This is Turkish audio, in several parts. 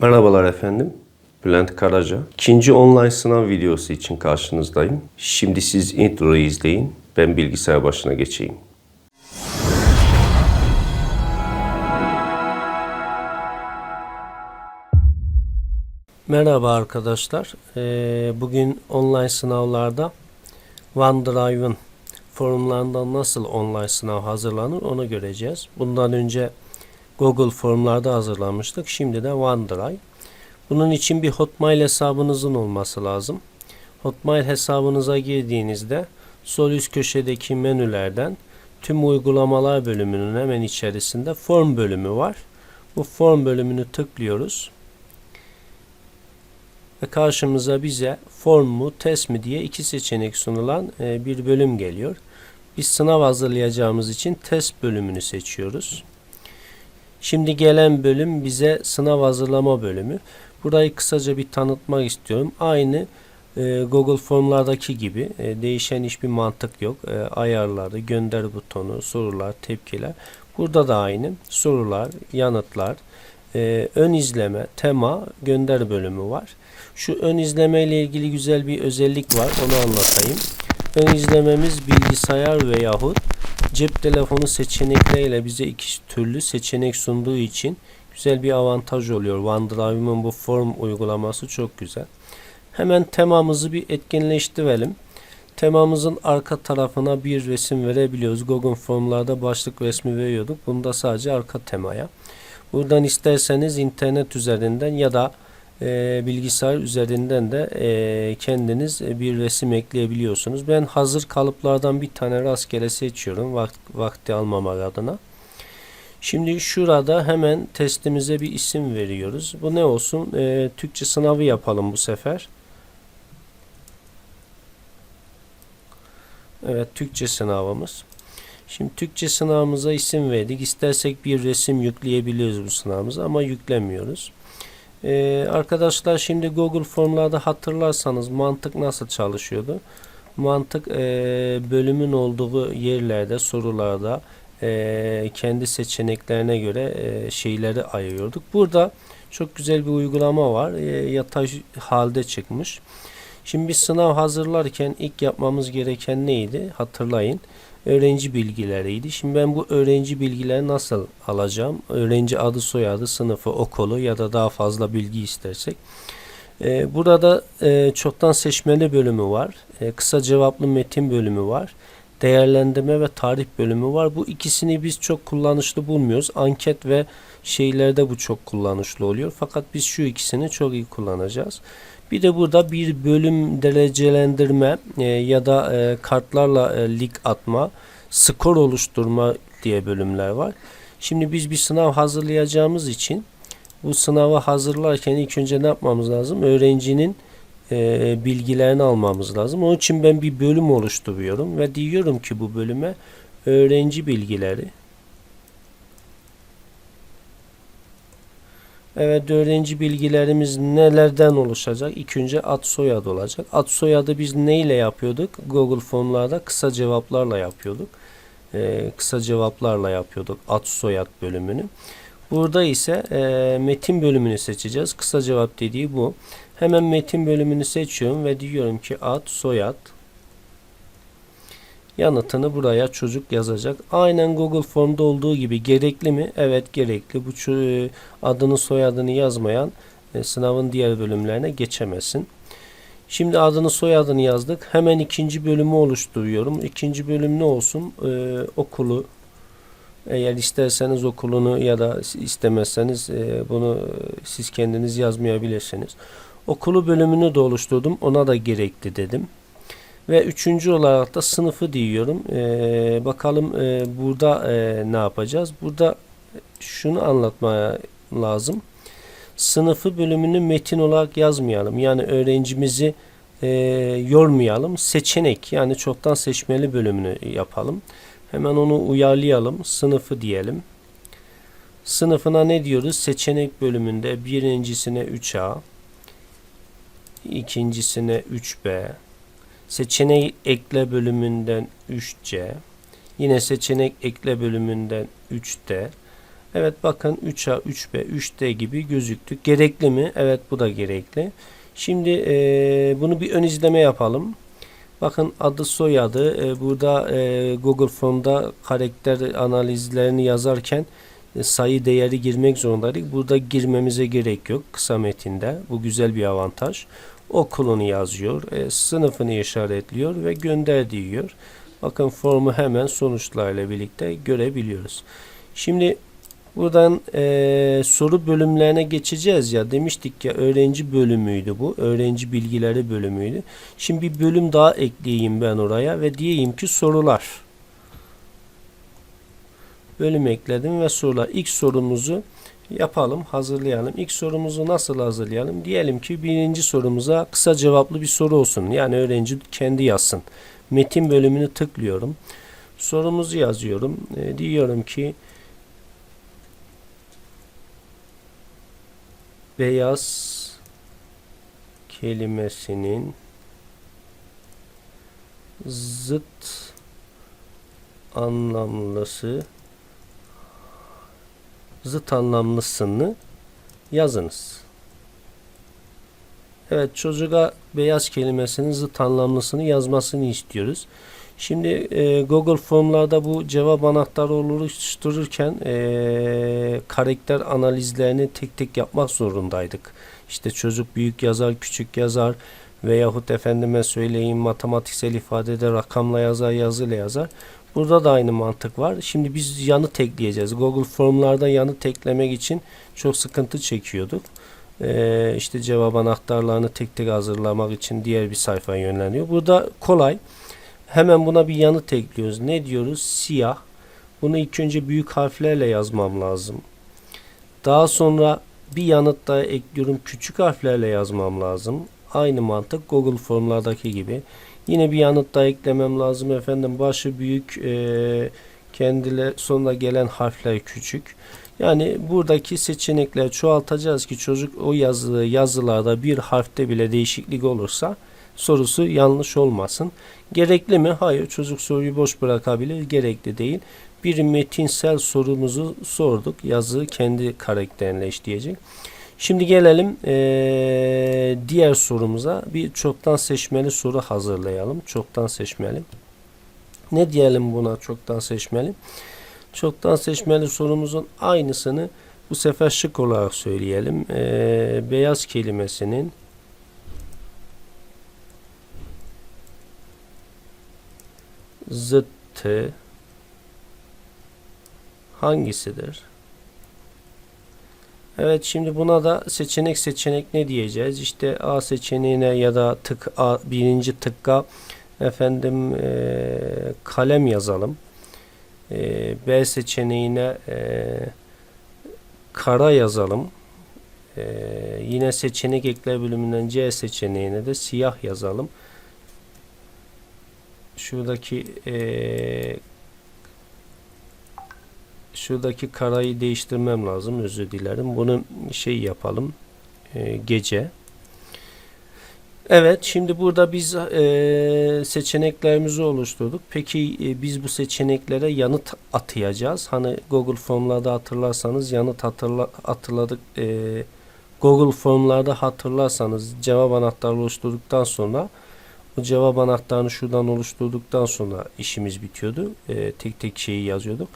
Merhabalar efendim. Bülent Karaca. İkinci online sınav videosu için karşınızdayım. Şimdi siz introyu izleyin. Ben bilgisayar başına geçeyim. Merhaba arkadaşlar. Ee, Bugün online sınavlarda OneDrive'ın forumlarından nasıl online sınav hazırlanır onu göreceğiz. Bundan önce Google formlarda hazırlamıştık. Şimdi de OneDrive. Bunun için bir Hotmail hesabınızın olması lazım. Hotmail hesabınıza girdiğinizde sol üst köşedeki menülerden tüm uygulamalar bölümünün hemen içerisinde form bölümü var. Bu form bölümünü tıklıyoruz. Ve karşımıza bize form mu test mi diye iki seçenek sunulan e, bir bölüm geliyor. Biz sınav hazırlayacağımız için test bölümünü seçiyoruz. Şimdi gelen bölüm bize sınav hazırlama bölümü. Burayı kısaca bir tanıtmak istiyorum. Aynı e, Google formlardaki gibi e, değişen hiçbir mantık yok. E, ayarları, gönder butonu, sorular, tepkiler. Burada da aynı. Sorular, yanıtlar, e, ön izleme, tema, gönder bölümü var. Şu ön izleme ile ilgili güzel bir özellik var. Onu anlatayım. Ön izlememiz bilgisayar veyahut cep telefonu seçenekleriyle bize iki türlü seçenek sunduğu için güzel bir avantaj oluyor. OneDrive'ın bu form uygulaması çok güzel. Hemen temamızı bir etkinleştirelim. Temamızın arka tarafına bir resim verebiliyoruz. Google Formlarda başlık resmi veriyorduk. Bunda sadece arka temaya. Buradan isterseniz internet üzerinden ya da e, bilgisayar üzerinden de e, kendiniz bir resim ekleyebiliyorsunuz. Ben hazır kalıplardan bir tane rastgele seçiyorum vakt, vakti almamak adına. Şimdi şurada hemen testimize bir isim veriyoruz. Bu ne olsun? E, Türkçe sınavı yapalım bu sefer. Evet Türkçe sınavımız. Şimdi Türkçe sınavımıza isim verdik. İstersek bir resim yükleyebiliyoruz bu sınavımıza ama yüklemiyoruz. Ee, arkadaşlar şimdi Google formlarda hatırlarsanız mantık nasıl çalışıyordu? Mantık e, bölümün olduğu yerlerde sorularda e, kendi seçeneklerine göre e, şeyleri ayırıyorduk. Burada çok güzel bir uygulama var. E, yatay halde çıkmış. Şimdi bir sınav hazırlarken ilk yapmamız gereken neydi? Hatırlayın. Öğrenci bilgileriydi. Şimdi ben bu öğrenci bilgileri nasıl alacağım? Öğrenci adı, soyadı, sınıfı, okulu ya da daha fazla bilgi istersek. Ee, burada e, çoktan seçmeli bölümü var. E, kısa cevaplı metin bölümü var. Değerlendirme ve tarih bölümü var. Bu ikisini biz çok kullanışlı bulmuyoruz. Anket ve şeylerde bu çok kullanışlı oluyor. Fakat biz şu ikisini çok iyi kullanacağız. Bir de burada bir bölüm derecelendirme e, ya da e, kartlarla e, lig atma, skor oluşturma diye bölümler var. Şimdi biz bir sınav hazırlayacağımız için bu sınavı hazırlarken ilk önce ne yapmamız lazım? Öğrencinin e, bilgilerini almamız lazım. Onun için ben bir bölüm oluşturuyorum ve diyorum ki bu bölüme öğrenci bilgileri Evet öğrenci bilgilerimiz nelerden oluşacak? İlk önce ad soyadı olacak. Ad soyadı biz ne ile yapıyorduk? Google formlarda kısa cevaplarla yapıyorduk. Ee, kısa cevaplarla yapıyorduk ad soyad bölümünü. Burada ise e, metin bölümünü seçeceğiz. Kısa cevap dediği bu. Hemen metin bölümünü seçiyorum ve diyorum ki ad soyad yanıtını buraya çocuk yazacak. Aynen Google Form'da olduğu gibi gerekli mi? Evet gerekli. Bu adını soyadını yazmayan e, sınavın diğer bölümlerine geçemesin. Şimdi adını soyadını yazdık. Hemen ikinci bölümü oluşturuyorum. İkinci bölüm ne olsun? Ee, okulu eğer isterseniz okulunu ya da istemezseniz e, bunu siz kendiniz yazmayabilirsiniz. Okulu bölümünü de oluşturdum. Ona da gerekli dedim. Ve üçüncü olarak da sınıfı diyorum. Ee, bakalım e, burada e, ne yapacağız? Burada şunu anlatmaya lazım. Sınıfı bölümünü metin olarak yazmayalım. Yani öğrencimizi e, yormayalım. Seçenek yani çoktan seçmeli bölümünü yapalım. Hemen onu uyarlayalım. Sınıfı diyelim. Sınıfına ne diyoruz? Seçenek bölümünde birincisine 3A, ikincisine 3B, Seçenek ekle bölümünden 3C. Yine seçenek ekle bölümünden 3D. Evet bakın 3A, 3B, 3D gibi gözüktü. Gerekli mi? Evet bu da gerekli. Şimdi e, bunu bir ön izleme yapalım. Bakın adı soyadı e, burada e, Google Form'da karakter analizlerini yazarken e, sayı değeri girmek zorundaydık. Burada girmemize gerek yok kısa metinde. Bu güzel bir avantaj. Okulunu yazıyor, e, sınıfını işaretliyor ve gönder diyor. Bakın formu hemen sonuçlarla birlikte görebiliyoruz. Şimdi buradan e, soru bölümlerine geçeceğiz ya demiştik ya öğrenci bölümüydü bu. Öğrenci bilgileri bölümüydü. Şimdi bir bölüm daha ekleyeyim ben oraya ve diyeyim ki sorular. Bölüm ekledim ve sorular. İlk sorumuzu yapalım, hazırlayalım. İlk sorumuzu nasıl hazırlayalım? Diyelim ki birinci sorumuza kısa cevaplı bir soru olsun. Yani öğrenci kendi yazsın. Metin bölümünü tıklıyorum. Sorumuzu yazıyorum. E, diyorum ki beyaz kelimesinin zıt anlamlısı zıt anlamlısını yazınız. Evet çocuğa beyaz kelimesinin zıt anlamlısını yazmasını istiyoruz. Şimdi e, Google Formlarda bu cevap anahtarı oluştururken e, karakter analizlerini tek tek yapmak zorundaydık. İşte çocuk büyük yazar, küçük yazar veyahut efendime söyleyeyim matematiksel ifadede rakamla yazar, yazıyla yazar. Burada da aynı mantık var. Şimdi biz yanı tekleyeceğiz. Google Formlarda yanı teklemek için çok sıkıntı çekiyorduk. Ee, işte cevap anahtarlarını tek tek hazırlamak için diğer bir sayfaya yönleniyor. Burada kolay. Hemen buna bir yanıt ekliyoruz. Ne diyoruz? Siyah. Bunu ilk önce büyük harflerle yazmam lazım. Daha sonra bir yanıt daha ekliyorum. Küçük harflerle yazmam lazım. Aynı mantık Google formlardaki gibi. Yine bir yanıt daha eklemem lazım. Efendim başı büyük e, kendile sonuna gelen harfler küçük. Yani buradaki seçenekleri çoğaltacağız ki çocuk o yazılı yazılarda bir harfte bile değişiklik olursa sorusu yanlış olmasın. Gerekli mi? Hayır. Çocuk soruyu boş bırakabilir. Gerekli değil. Bir metinsel sorumuzu sorduk. Yazı kendi karakterine işleyecek. Şimdi gelelim ee, diğer sorumuza. Bir çoktan seçmeli soru hazırlayalım. Çoktan seçmeli. Ne diyelim buna çoktan seçmeli? Çoktan seçmeli sorumuzun aynısını bu sefer şık olarak söyleyelim. Ee, beyaz kelimesinin zıttı hangisidir? Evet şimdi buna da seçenek seçenek ne diyeceğiz? İşte A seçeneğine ya da tık A birinci tıkka efendim e, kalem yazalım. E, B seçeneğine e, kara yazalım. E, yine seçenek ekle bölümünden C seçeneğine de siyah yazalım. Şuradaki e, şuradaki karayı değiştirmem lazım özür dilerim. Bunu şey yapalım e, gece. Evet şimdi burada biz e, seçeneklerimizi oluşturduk. Peki e, biz bu seçeneklere yanıt atayacağız. Hani Google formlarda hatırlarsanız yanıt hatırla, hatırladık e, Google formlarda hatırlarsanız cevap anahtarı oluşturduktan sonra bu cevap anahtarını şuradan oluşturduktan sonra işimiz bitiyordu. E, tek tek şeyi yazıyorduk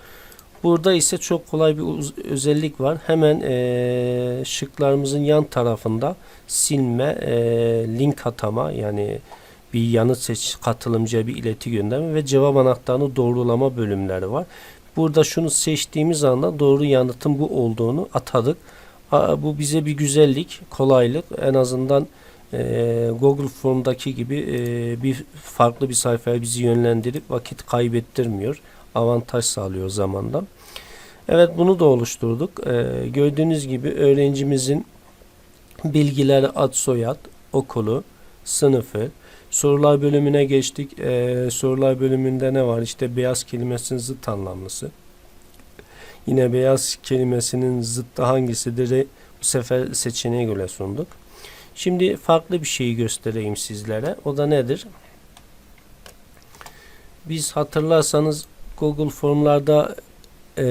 Burada ise çok kolay bir özellik var. Hemen e, şıklarımızın yan tarafında silme, e, link atama yani bir yanıt seç katılımcıya bir ileti gönderme ve cevap anahtarını doğrulama bölümleri var. Burada şunu seçtiğimiz anda doğru yanıtın bu olduğunu atadık. Bu bize bir güzellik, kolaylık. En azından e, Google Form'daki gibi e, bir farklı bir sayfaya bizi yönlendirip vakit kaybettirmiyor avantaj sağlıyor zamandan. Evet bunu da oluşturduk. Ee, gördüğünüz gibi öğrencimizin bilgileri ad soyad, okulu, sınıfı, sorular bölümüne geçtik. Ee, sorular bölümünde ne var? İşte beyaz kelimesinin zıt anlamlısı. Yine beyaz kelimesinin zıttı hangisidir? Bu sefer seçeneğe göre sunduk. Şimdi farklı bir şeyi göstereyim sizlere. O da nedir? Biz hatırlarsanız Google formlarda e,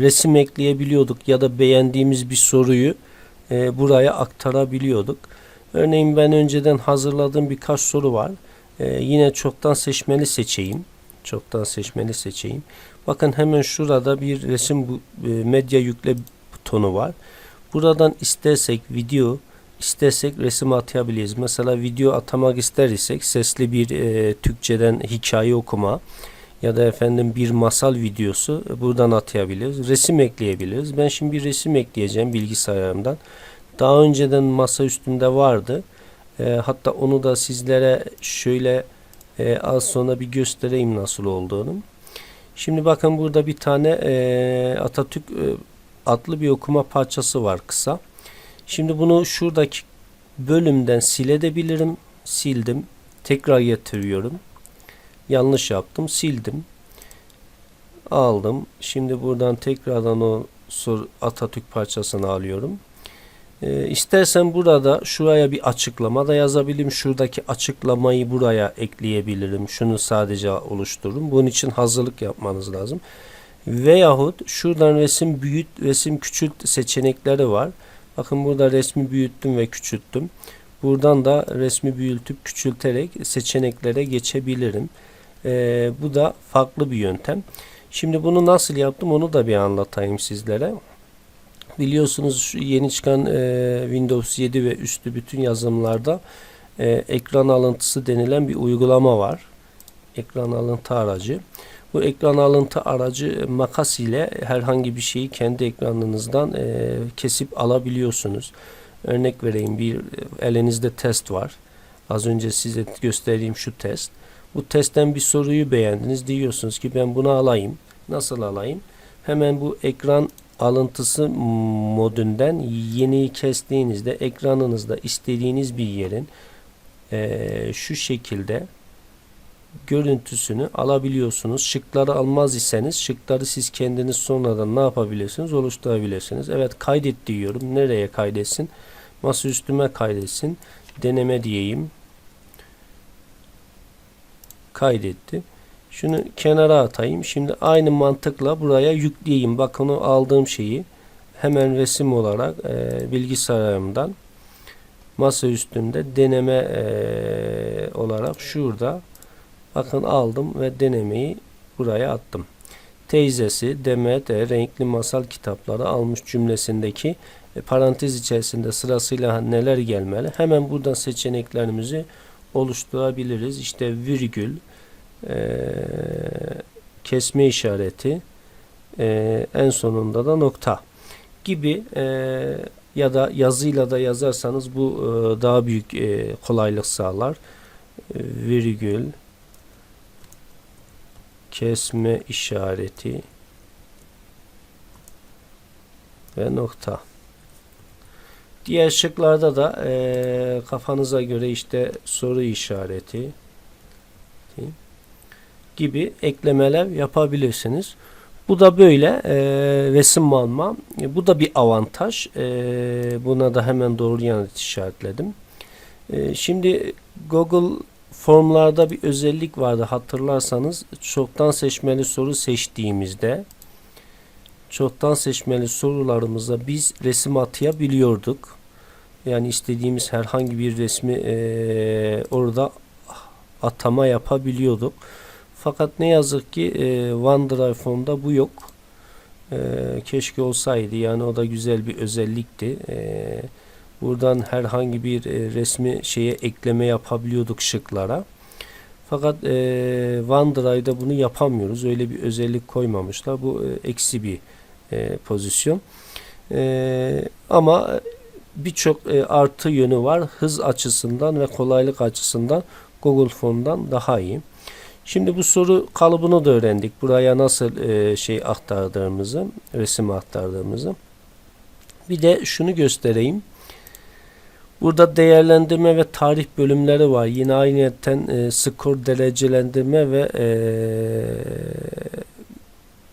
resim ekleyebiliyorduk ya da beğendiğimiz bir soruyu e, buraya aktarabiliyorduk. Örneğin ben önceden hazırladığım birkaç soru var. E, yine çoktan seçmeli seçeyim. Çoktan seçmeli seçeyim. Bakın hemen şurada bir resim bu- e, medya yükle butonu var. Buradan istersek video, istersek resim atayabiliriz. Mesela video atamak ister isek sesli bir e, Türkçeden hikaye okuma ya da efendim bir masal videosu e, buradan atayabiliriz. Resim ekleyebiliriz. Ben şimdi bir resim ekleyeceğim bilgisayarımdan. Daha önceden masa üstünde vardı. E, hatta onu da sizlere şöyle e, az sonra bir göstereyim nasıl olduğunu. Şimdi bakın burada bir tane e, Atatürk e, adlı bir okuma parçası var kısa. Şimdi bunu şuradaki bölümden silebilirim. Sildim. Tekrar getiriyorum. Yanlış yaptım. Sildim. Aldım. Şimdi buradan tekrardan o Atatürk parçasını alıyorum. Ee, istersen burada şuraya bir açıklama da yazabilirim. Şuradaki açıklamayı buraya ekleyebilirim. Şunu sadece oluştururum. Bunun için hazırlık yapmanız lazım. Veyahut şuradan resim büyüt, resim küçült seçenekleri var. Bakın burada resmi büyüttüm ve küçülttüm. Buradan da resmi büyütüp küçülterek seçeneklere geçebilirim. Ee, bu da farklı bir yöntem. Şimdi bunu nasıl yaptım onu da bir anlatayım sizlere. Biliyorsunuz yeni çıkan e, Windows 7 ve üstü bütün yazılımlarda e, ekran alıntısı denilen bir uygulama var. Ekran alıntı aracı. Bu ekran alıntı aracı makas ile herhangi bir şeyi kendi ekranınızdan e, kesip alabiliyorsunuz. Örnek vereyim bir elinizde test var. Az önce size göstereyim şu test. Bu testten bir soruyu beğendiniz. Diyorsunuz ki ben bunu alayım. Nasıl alayım? Hemen bu ekran alıntısı modundan yeniyi kestiğinizde ekranınızda istediğiniz bir yerin eee, şu şekilde görüntüsünü alabiliyorsunuz. Şıkları almaz iseniz şıkları siz kendiniz sonradan ne yapabilirsiniz? Oluşturabilirsiniz. Evet kaydet diyorum. Nereye kaydetsin? Masa üstüme kaydetsin. Deneme diyeyim. Kaydetti. Şunu kenara atayım. Şimdi aynı mantıkla buraya yükleyeyim. Bakın o aldığım şeyi hemen resim olarak e, bilgisayarımdan masa üstünde deneme e, olarak şurada bakın aldım ve denemeyi buraya attım. Teyzesi Demet e, renkli masal kitapları almış cümlesindeki e, parantez içerisinde sırasıyla neler gelmeli. Hemen buradan seçeneklerimizi oluşturabiliriz. İşte virgül, e, kesme işareti, e, en sonunda da nokta gibi e, ya da yazıyla da yazarsanız bu e, daha büyük e, kolaylık sağlar. E, virgül, kesme işareti ve nokta. Diğer şıklarda da e, kafanıza göre işte soru işareti gibi eklemeler yapabilirsiniz. Bu da böyle e, resim alma. E, bu da bir avantaj. E, buna da hemen doğru yanıt işaretledim. E, şimdi Google formlarda bir özellik vardı hatırlarsanız çoktan seçmeli soru seçtiğimizde çoktan seçmeli sorularımıza biz resim atayabiliyorduk. Yani istediğimiz herhangi bir resmi e, orada atama yapabiliyorduk. Fakat ne yazık ki e, OneDrive bu yok. E, keşke olsaydı. Yani o da güzel bir özellikti. E, buradan herhangi bir e, resmi şeye ekleme yapabiliyorduk şıklara. Fakat e, OneDrive'da bunu yapamıyoruz. Öyle bir özellik koymamışlar. Bu e, eksi bir e, pozisyon. E, ama birçok e, artı yönü var. Hız açısından ve kolaylık açısından Google Form'dan daha iyi. Şimdi bu soru kalıbını da öğrendik. Buraya nasıl e, şey aktardığımızı, resim aktardığımızı. Bir de şunu göstereyim. Burada değerlendirme ve tarih bölümleri var. Yine ayrıyeten e, skor derecelendirme ve e,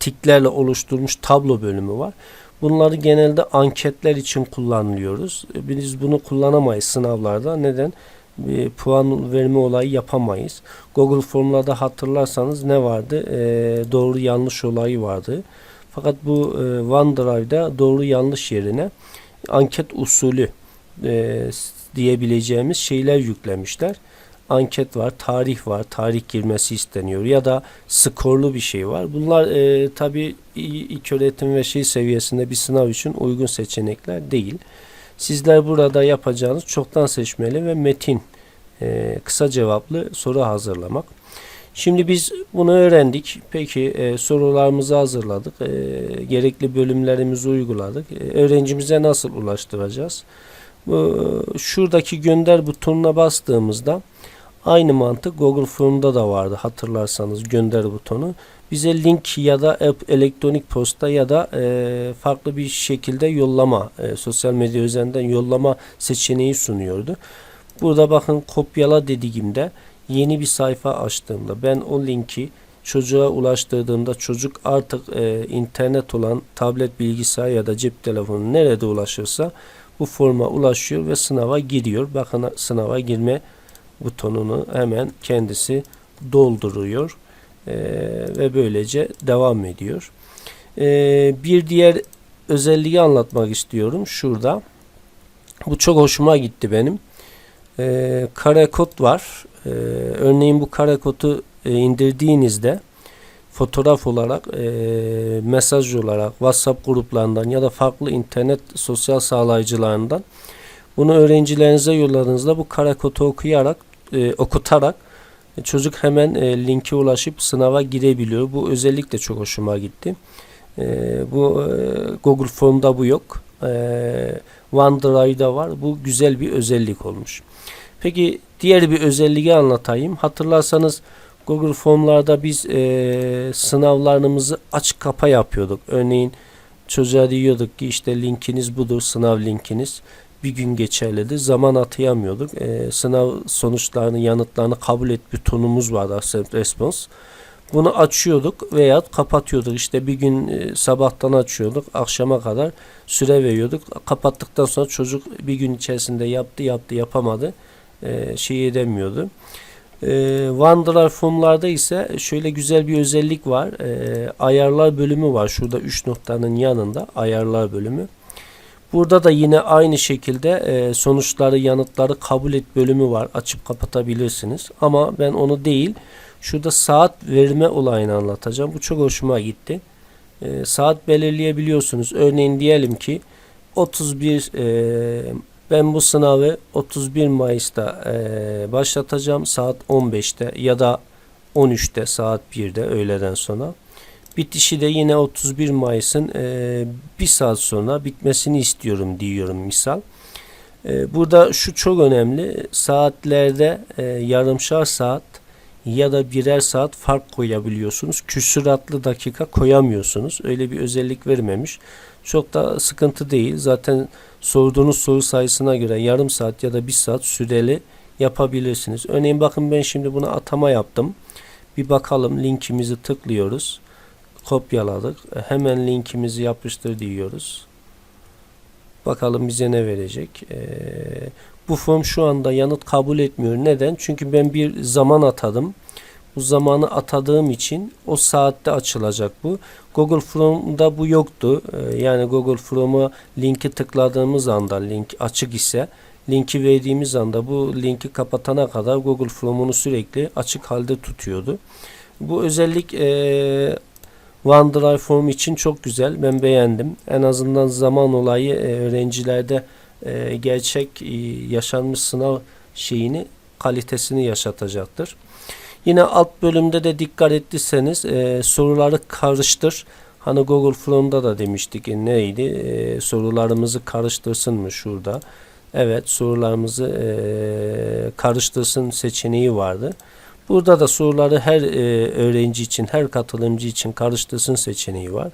tiklerle oluşturmuş tablo bölümü var. Bunları genelde anketler için kullanıyoruz. Biz bunu kullanamayız sınavlarda. Neden? Bir puan verme olayı yapamayız. Google formlarda hatırlarsanız ne vardı? Ee, doğru yanlış olayı vardı. Fakat bu e, OneDrive'da doğru yanlış yerine anket usulü e, diyebileceğimiz şeyler yüklemişler. Anket var, tarih var, tarih girmesi isteniyor ya da skorlu bir şey var. Bunlar e, tabi ilk öğretim ve şey seviyesinde bir sınav için uygun seçenekler değil. Sizler burada yapacağınız çoktan seçmeli ve metin e, kısa cevaplı soru hazırlamak. Şimdi biz bunu öğrendik. Peki e, sorularımızı hazırladık. E, gerekli bölümlerimizi uyguladık. E, öğrencimize nasıl ulaştıracağız? Bu, şuradaki gönder butonuna bastığımızda aynı mantık Google Form'da da vardı hatırlarsanız gönder butonu. Bize link ya da elektronik posta ya da e, farklı bir şekilde yollama, e, sosyal medya üzerinden yollama seçeneği sunuyordu. Burada bakın kopyala dediğimde yeni bir sayfa açtığımda ben o linki çocuğa ulaştırdığımda çocuk artık e, internet olan tablet bilgisayar ya da cep telefonu nerede ulaşırsa bu forma ulaşıyor ve sınava giriyor. Bakın sınava girme butonunu hemen kendisi dolduruyor E, ve böylece devam ediyor. E, bir diğer özelliği anlatmak istiyorum şurada. Bu çok hoşuma gitti benim. E, kare kod var. E, örneğin bu kare kodu e, indirdiğinizde fotoğraf olarak, e, mesaj olarak, WhatsApp gruplarından ya da farklı internet sosyal sağlayıcılarından bunu öğrencilerinize yolladığınızda bu kare kodu okuyarak, e, okutarak e, çocuk hemen e, linke ulaşıp sınava girebiliyor. Bu özellik de çok hoşuma gitti. E, bu e, Google Form'da bu yok. E, OneDrive'da var. Bu güzel bir özellik olmuş. Peki diğer bir özelliği anlatayım. Hatırlarsanız Google Form'larda biz e, sınavlarımızı açık kapa yapıyorduk. Örneğin çocuğa diyorduk ki işte linkiniz budur, sınav linkiniz bir gün geçerlidir. Zaman atayamıyorduk. E, sınav sonuçlarını, yanıtlarını kabul et butonumuz vardı accept response. Bunu açıyorduk veya kapatıyorduk. İşte bir gün e, sabahtan açıyorduk, akşama kadar süre veriyorduk. Kapattıktan sonra çocuk bir gün içerisinde yaptı, yaptı, yapamadı. E, şey edemiyordu. E, OneDrive formlarda ise şöyle güzel bir özellik var. E, ayarlar bölümü var. Şurada 3 noktanın yanında ayarlar bölümü. Burada da yine aynı şekilde e, sonuçları, yanıtları kabul et bölümü var. Açıp kapatabilirsiniz. Ama ben onu değil, şurada saat verme olayını anlatacağım. Bu çok hoşuma gitti. E, saat belirleyebiliyorsunuz. Örneğin diyelim ki 31 e, ben bu sınavı 31 Mayıs'ta başlatacağım saat 15'te ya da 13'te saat 1'de öğleden sonra. Bitişi de yine 31 Mayıs'ın e, bir saat sonra bitmesini istiyorum diyorum misal. E, burada şu çok önemli. Saatlerde e, yarımşar saat ya da birer saat fark koyabiliyorsunuz. Küsuratlı dakika koyamıyorsunuz. Öyle bir özellik vermemiş. Çok da sıkıntı değil. Zaten sorduğunuz soru sayısına göre yarım saat ya da bir saat süreli yapabilirsiniz. Örneğin bakın ben şimdi buna atama yaptım. Bir bakalım linkimizi tıklıyoruz. Kopyaladık. Hemen linkimizi yapıştır diyoruz. Bakalım bize ne verecek. Ee, bu form şu anda yanıt kabul etmiyor. Neden? Çünkü ben bir zaman atadım. Bu zamanı atadığım için o saatte açılacak bu. Google Form'da bu yoktu. Ee, yani Google Form'a linki tıkladığımız anda link açık ise linki verdiğimiz anda bu linki kapatana kadar Google Form'unu sürekli açık halde tutuyordu. Bu özellik e, OneDrive Form için çok güzel. Ben beğendim. En azından zaman olayı e, öğrencilerde e, gerçek e, yaşanmış sınav şeyini kalitesini yaşatacaktır. Yine alt bölümde de dikkat ettiyseniz soruları karıştır. Hani Google Form'da da demiştik neydi? Sorularımızı karıştırsın mı şurada? Evet sorularımızı e, karıştırsın seçeneği vardı. Burada da soruları her e, öğrenci için, her katılımcı için karıştırsın seçeneği var.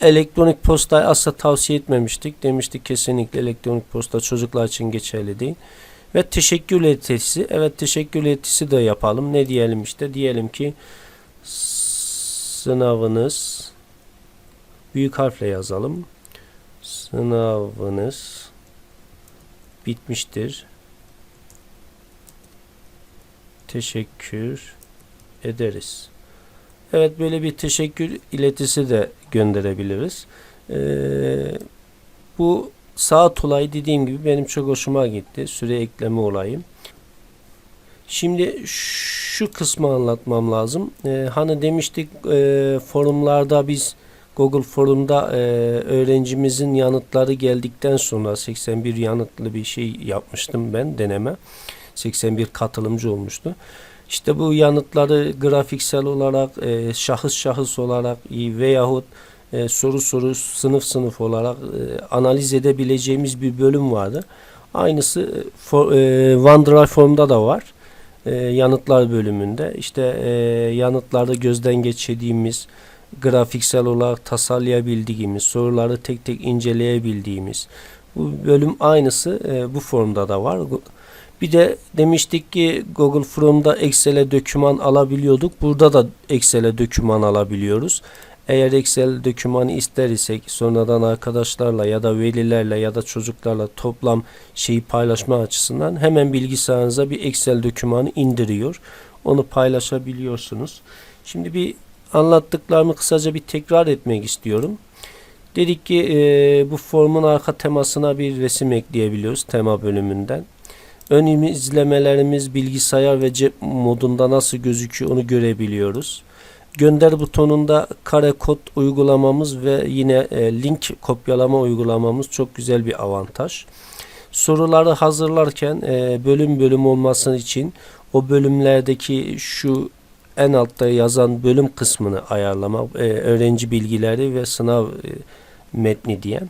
Elektronik postayı asla tavsiye etmemiştik. Demiştik kesinlikle elektronik posta çocuklar için geçerli değil. Ve teşekkür iletisi. Evet teşekkür iletisi de yapalım. Ne diyelim işte? Diyelim ki sınavınız büyük harfle yazalım. Sınavınız bitmiştir. Teşekkür ederiz. Evet böyle bir teşekkür iletisi de gönderebiliriz. Ee, bu saat olayı dediğim gibi benim çok hoşuma gitti. Süre ekleme olayı. Şimdi şu kısmı anlatmam lazım. Ee, hani demiştik e, forumlarda biz Google Forum'da e, öğrencimizin yanıtları geldikten sonra 81 yanıtlı bir şey yapmıştım ben deneme. 81 katılımcı olmuştu. İşte bu yanıtları grafiksel olarak, e, şahıs şahıs olarak e, veyahut e, soru soru sınıf sınıf olarak e, analiz edebileceğimiz bir bölüm vardı. Aynısı e, for, e, OneDrive Form'da da var. E, yanıtlar bölümünde. İşte e, yanıtlarda gözden geçirdiğimiz, grafiksel olarak tasarlayabildiğimiz, soruları tek tek inceleyebildiğimiz bu bölüm aynısı e, bu formda da var. Bir de demiştik ki Google Chrome'da Excel'e doküman alabiliyorduk. Burada da Excel'e doküman alabiliyoruz. Eğer Excel dokümanı ister isek sonradan arkadaşlarla ya da velilerle ya da çocuklarla toplam şeyi paylaşma açısından hemen bilgisayarınıza bir Excel dokümanı indiriyor. Onu paylaşabiliyorsunuz. Şimdi bir anlattıklarımı kısaca bir tekrar etmek istiyorum. Dedik ki e, bu formun arka temasına bir resim ekleyebiliyoruz tema bölümünden. Ön izlemelerimiz bilgisayar ve cep modunda nasıl gözüküyor onu görebiliyoruz. Gönder butonunda kare kod uygulamamız ve yine e, link kopyalama uygulamamız çok güzel bir avantaj. Soruları hazırlarken e, bölüm bölüm olması için o bölümlerdeki şu en altta yazan bölüm kısmını ayarlama, e, öğrenci bilgileri ve sınav metni diye.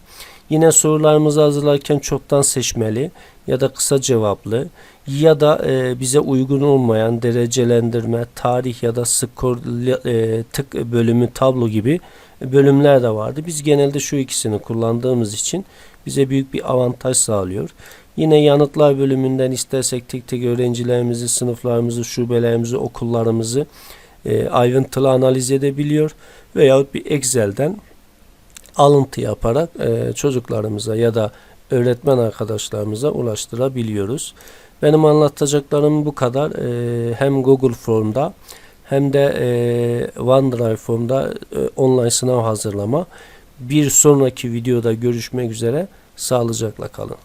Yine sorularımızı hazırlarken çoktan seçmeli ya da kısa cevaplı ya da e, bize uygun olmayan derecelendirme, tarih ya da skor e, tık bölümü tablo gibi bölümler de vardı. Biz genelde şu ikisini kullandığımız için bize büyük bir avantaj sağlıyor. Yine yanıtlar bölümünden istersek tek tek öğrencilerimizi, sınıflarımızı, şubelerimizi, okullarımızı e, ayrıntılı analiz edebiliyor. Veyahut bir Excel'den alıntı yaparak e, çocuklarımıza ya da öğretmen arkadaşlarımıza ulaştırabiliyoruz. Benim anlatacaklarım bu kadar. E, hem Google Form'da hem de e, OneDrive Form'da e, online sınav hazırlama. Bir sonraki videoda görüşmek üzere. Sağlıcakla kalın.